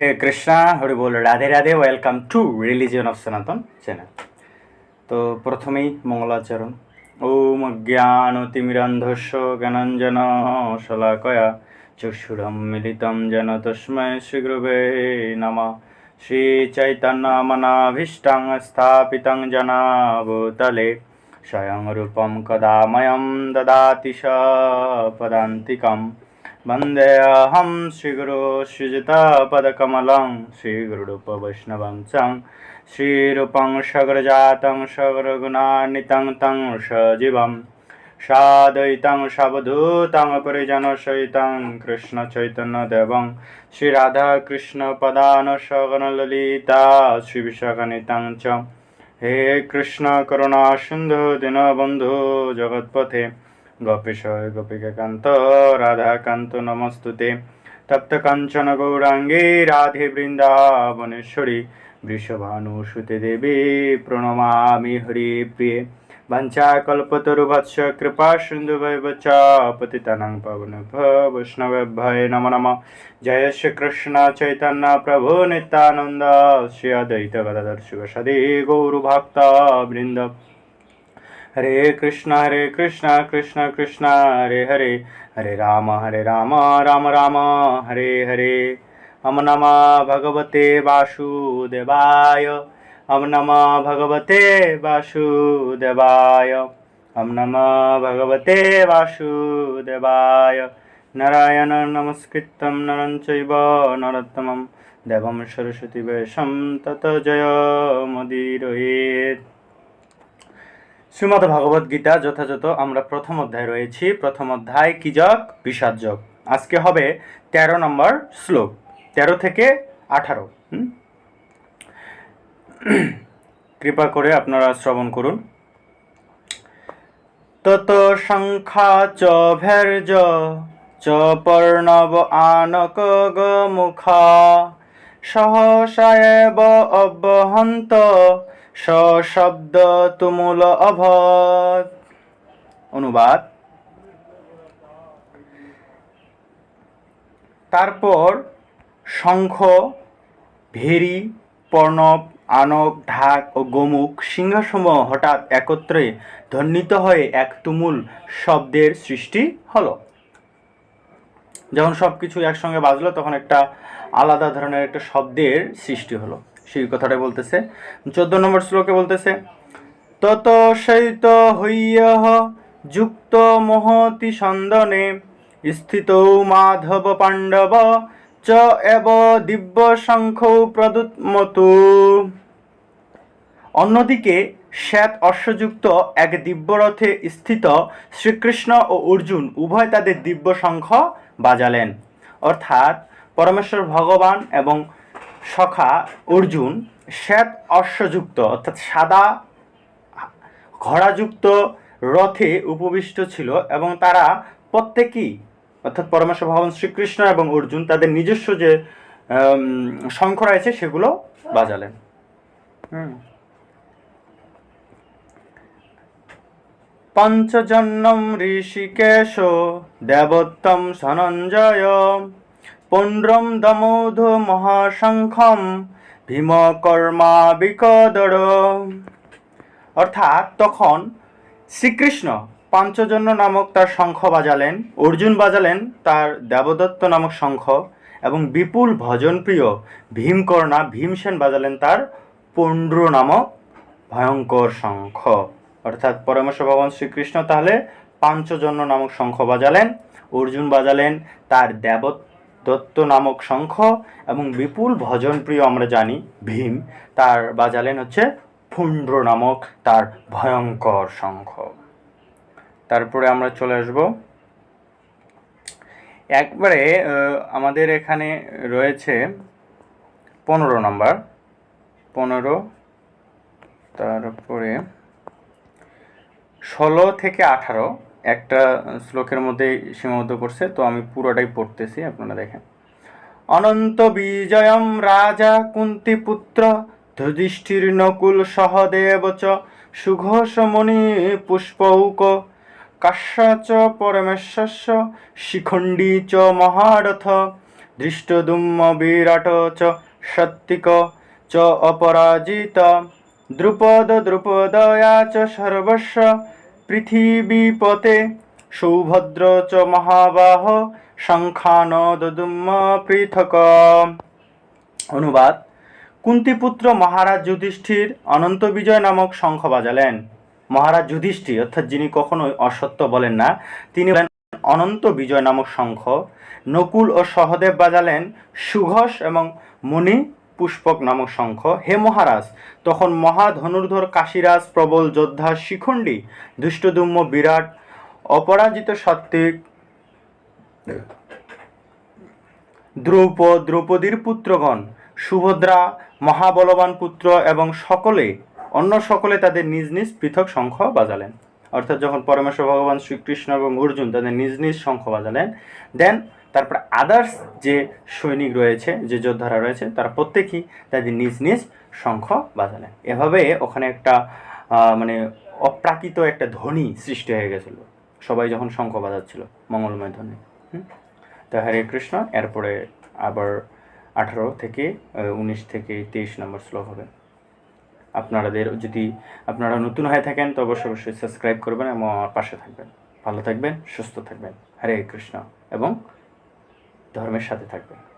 Krishna, Hari ball, Radhe Radhe welcome to religion of Sanatan channel তো প্রথমেই মঙ্গলাচরণ। ওম জ্ঞানতিমিরান্ধস্য জ্ঞানাঞ্জন শলাকয়া চক্ষুরম মিলিতম যেন তস্মৈ শ্রীগুরুবে নমঃ। শ্রীচৈতন্যমনাভীষ্টং স্থাপিतं জনাভূতলে। স্বয়ং রূপं কদা ময়ं দদাতি স পদান্তিকम् वन्देऽहं श्रीगुरो श्रीजितापदकमलं श्रीगुरुरूपवैष्णवं च श्रीरूपं सगरजातं सगरगुणान्वितं तं सजीवं साद्वैतं सावधूतं परिजनसहितं कृष्णचैतन्यदेवं श्रीराधाकृष्णपदानसगणललिता श्रीविशाखनितं च हे कृष्ण करुणा सिन्धु दीनबन्धु जगत्पथे গোপীশয় গোপিকাকান্ত রাধাকান্ত নমস্তুতে তপ্ত কাঞ্চন গৌরাঙ্গী রাধে বৃন্দাবনেশ্বরী বৃষভানু সুতে দেবী প্রণমামি হরি প্রিয়ে বাঞ্ছা কল্পতরুভৎস কৃপা সিন্ধুভৈব চ পতিতানাং বৈষ্ণব ভয় নম নম জয় শ্রী কৃষ্ণ চৈতন্য প্রভু নিত্যানন্দ শ্রী অদ্বৈত গদাধর গৌরু ভক্ত বৃন্দ हरे कृष्ण हरे कृष्ण कृष्ण कृष्ण हरे हरे हरे राम हरे राम राम राम हरे हरे हम नमः भगवते वासुदेवाय हम नमः भगवते वासुदेवाय हम नमः भगवते वासुदेवाय नारायण नमस्कृतं नरं चैव नरोत्तमं देवं सरस्वती वेशं तत जय मुदीरयेत् শ্রীমদ ভগবদ গীতা যথাযথ আমরা প্রথম অধ্যায় রয়েছি। প্রথম অধ্যায় কি যক বিষাদ যোগ আজকে হবে তেরো নম্বর শ্লোক, তেরো থেকে আঠারো। কৃপা করে আপনারা শ্রবণ করুন। তত সংখ্যা চ ভের্য, চ পর্ণব আনক মুখা, সহসা এব অব্যহন্ত সশব্দ তুমুল অভদ। অনুবাদ। তারপর শঙ্খ, ভেরি, পর্ণব, আনব, ঢাক ও গোমুখ সিংহসমূহ হঠাৎ একত্রে ধ্বনিত হয়ে এক তুমুল শব্দের সৃষ্টি হলো। যখন সব কিছু একসঙ্গে বাজলো, তখন একটা আলাদা ধরনের একটা শব্দের সৃষ্টি হলো। সেই কথাটাই বলতেছে। চোদ্দ নম্বর শ্লোকে বলতেছে তত শৈত হইয় যুক্ত মহতি সন্দনে স্থিত মাধব পাণ্ডব চ এব দিব্য শঙ্খ প্রদুৎমতু। অন্যদিকে শ্বেত অশ্বযুক্ত এক দিব্যরথে স্থিত শ্রীকৃষ্ণ ও অর্জুন উভয় তাদের দিব্য শঙ্খ বাজালেন। অর্থাৎ পরমেশ্বর ভগবান এবং সখা অর্জুন শ্বেত অশ্বযুক্ত, অর্থাৎ সাদা ঘোড়াযুক্ত রথে উপবিষ্ট ছিল এবং তারা প্রত্যেকেই, অর্থাৎ পরমেশ্বর ভগবান শ্রীকৃষ্ণ এবং অর্জুন তাদের নিজস্ব যে শঙ্খ রয়েছে সেগুলো বাজালেন। হুম। পঞ্চজন্যম ঋষিকেশ দেবোত্তম সনঞ্জয় পুণ্ড্রম দমোধ মহাশঙ্খম ভীমকর্মা বিকদর অর্থাৎ তখন শ্রীকৃষ্ণ পাঞ্চজন্য নামক তার শঙ্খ বাজালেন, অর্জুন বাজালেন তার দেবদত্ত নামক শঙ্খ এবং বিপুল ভজনপ্রিয় ভীমকর্ণা ভীমসেন বাজালেন তার পুণ্ড্র নামক ভয়ঙ্কর শঙ্খ। অর্থাৎ পরমেশ্বর ভগবান শ্রীকৃষ্ণ তাহলে পাঞ্চজন্য নামক শঙ্খ বাজালেন, অর্জুন বাজালেন তার দেবদত্ত নামক শঙ্খ এবং বিপুল ভজনপ্রিয় আমরা জানি, ভীম। তার বাজালেন হচ্ছে পুণ্ড্র নামক তার ভয়ঙ্কর শঙ্খ। তারপরে আমরা চলে আসব। একবারে আমাদের এখানে রয়েছে পনেরো নম্বর। পনেরো, তারপরে ষোলো থেকে আঠারো। একটা শ্লোকের মধ্যে সীমাবদ্ধ করছে, তো আমি পুরোটাই পড়তেছি, আপনারা দেখেন। অনন্ত বিজয়ম রাজা কুন্তিপুত্র যুধিষ্ঠির নকুল সহদেব চ, সুঘোষ মণি পুষ্পৌক কাশ্যা চ পরমেশ্বস্য, শিখণ্ডী চ মহারথ দৃষ্টদুম্ম বিরাট চ সত্তিক চ অপরাজিত, দ্রুপদ দ্রুপদয়া চ সর্বস্ব পৃথিবীপতে সৌভদ্র চ মহাবাহ দদুম্ম পৃথক অনুবাদ, কুন্তিপুত্র মহারাজ যুধিষ্ঠির অনন্ত বিজয় নামক শঙ্খ বাজালেন। মহারাজ যুধিষ্ঠির, অর্থাৎ যিনি কখনোই অসত্য বলেন না, তিনি অনন্ত বিজয় নামক শঙ্খ। নকুল ও সহদেব বাজালেন সুঘোষ এবং মণি পুষ্পক নামক শঙ্খ। হে মহারাজ, তখন মহাধনুর্ধর কাশীরাজ প্রবল যোদ্ধা শিখণ্ডী দুষ্টদুম্ম বিরাট, অপরাজিত সাত্ত্বিক দ্রৌপ দ্রৌপদীর পুত্রগণ, সুভদ্রা, মহাবলবান পুত্র এবং সকলে, অন্য সকলে তাদের নিজ নিজ পৃথক শঙ্খ বাজালেন। অর্থাৎ যখন পরমেশ্বর ভগবান শ্রীকৃষ্ণ এবং অর্জুন তাদের নিজ নিজ শঙ্খ বাজালেন দেন তারপর আদার্স যে সৈনিক রয়েছে, যে যোদ্ধারা রয়েছে, তারা প্রত্যেকেই তাদের নিজ নিজ শঙ্খ বাজালেন। এভাবে ওখানে একটা মানে অপ্রাকৃত একটা ধ্বনি সৃষ্টি হয়ে গেছিল। সবাই যখন শঙ্খ বাজাচ্ছিল মঙ্গলময় ধ্বনি? তো হরে কৃষ্ণ, এরপরে আবার আঠারো থেকে উনিশ থেকে তেইশ নম্বর শ্লোক হবে। আপনাদের যদি আপনারা নতুন হয়ে থাকেন, তো অবশ্যই অবশ্যই সাবস্ক্রাইব করবেন এবং আমার পাশে থাকবেন। ভালো থাকবেন, সুস্থ থাকবেন। হরে কৃষ্ণ এবং ধর্মের সাথে থাকবেন।